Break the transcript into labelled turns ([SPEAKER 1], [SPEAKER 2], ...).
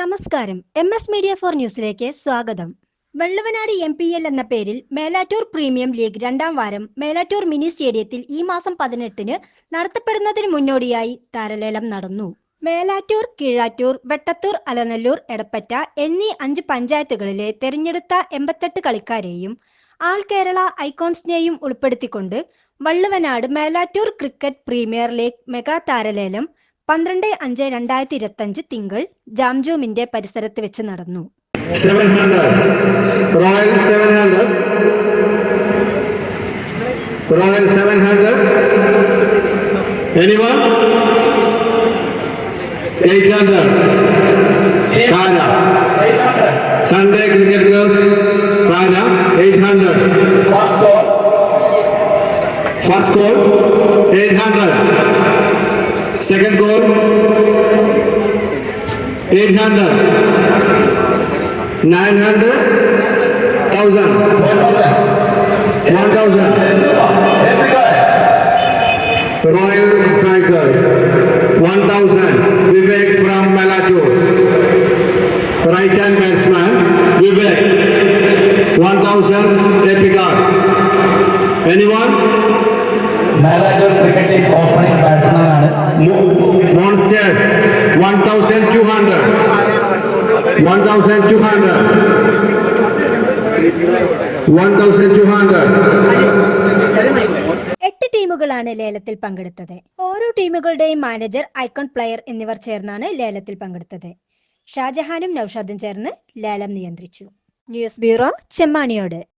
[SPEAKER 1] നമസ്കാരം. M S media for ന്യൂസിലേക്ക് സ്വാഗതം. വെള്ളവനാട് എം പി എൽ എന്ന പേരിൽ മേലാറ്റൂർ പ്രീമിയം ലീഗ് രണ്ടാം വാരം മേലാറ്റൂർ മിനി സ്റ്റേഡിയത്തിൽ ഈ മാസം പതിനെട്ടിന് നടത്തപ്പെടുന്നതിന് മുന്നോടിയായി താരലേലം നടന്നു. മേലാറ്റൂർ കീഴാറ്റൂർ വെട്ടത്തൂർ അലനല്ലൂർ എടപ്പറ്റ എന്നീ അഞ്ച് പഞ്ചായത്തുകളിലെ തെരഞ്ഞെടുത്ത എൺപത്തെട്ട് കളിക്കാരെയും ആൾ കേരള ഐക്കോൺസിനെയും ഉൾപ്പെടുത്തിക്കൊണ്ട് Valluvanad Melattur cricket premier league mega താരലേലം പന്ത്രണ്ട് അഞ്ച് രണ്ടായിരത്തി ഇരുപത്തി അഞ്ച് തിങ്കൾ ജാംജോമിന്റെ പരിസരത്ത് വെച്ച് നടന്നു.
[SPEAKER 2] First goal eight hundred Second goal, eight hundred, nine hundred, thousand, one thousand. Royal strikers, one thousand. Vivek from Malatur, right hand batsman. Vivek,
[SPEAKER 3] one thousand. Epicard. Anyone?
[SPEAKER 2] Malatur cricket is offering batsman.
[SPEAKER 1] എട്ട് ടീമുകളാണ് ലേലത്തിൽ പങ്കെടുത്തത്. ഓരോ ടീമുകളുടെയും manager icon player എന്നിവർ ചേർന്നാണ് ലേലത്തിൽ പങ്കെടുത്തത്. ഷാജഹാനും നൌഷാദും ചേർന്ന് ലേലം നിയന്ത്രിച്ചു. News bureau Chemmaniyode.